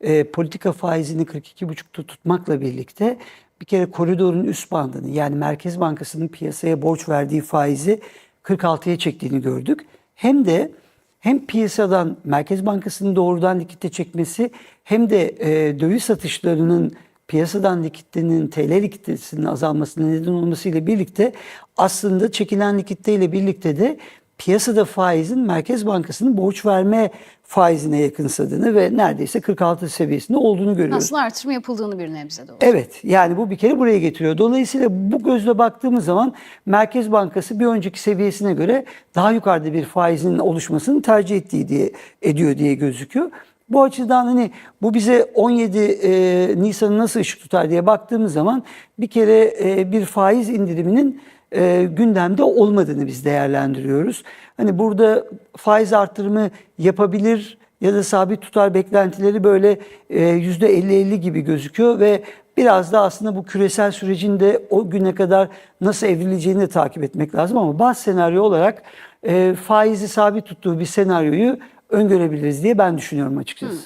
e, politika faizini 42,5'ta tutmakla birlikte bir kere koridorun üst bandını yani Merkez Bankası'nın piyasaya borç verdiği faizi 46'ya çektiğini gördük. Hem de hem piyasadan Merkez Bankası'nın doğrudan likitte çekmesi hem de e, döviz satışlarının piyasadan likiditenin TL likiditesinin azalmasına neden olmasıyla birlikte aslında çekilen likitte ile birlikte de piyasada faizin Merkez Bankası'nın borç verme faizine yakınsadığını ve neredeyse 46 seviyesinde olduğunu görüyoruz. Aslında artırım yapıldığını bir nebze de olsa. Evet yani bu bir kere buraya getiriyor. Dolayısıyla bu gözle baktığımız zaman Merkez Bankası bir önceki seviyesine göre daha yukarıda bir faizin oluşmasını tercih ettiği diye ediyor diye gözüküyor. Bu açıdan hani bu bize 17 e, Nisan'ı nasıl ışık tutar diye baktığımız zaman bir kere e, bir faiz indiriminin e, gündemde olmadığını biz değerlendiriyoruz. Hani burada faiz artırımı yapabilir ya da sabit tutar beklentileri böyle e, yüzde 50-50 gibi gözüküyor ve biraz da aslında bu küresel sürecin de o güne kadar nasıl evrileceğini de takip etmek lazım ama baz senaryo olarak e, faizi sabit tuttuğu bir senaryoyu öngörebiliriz diye ben düşünüyorum açıkçası.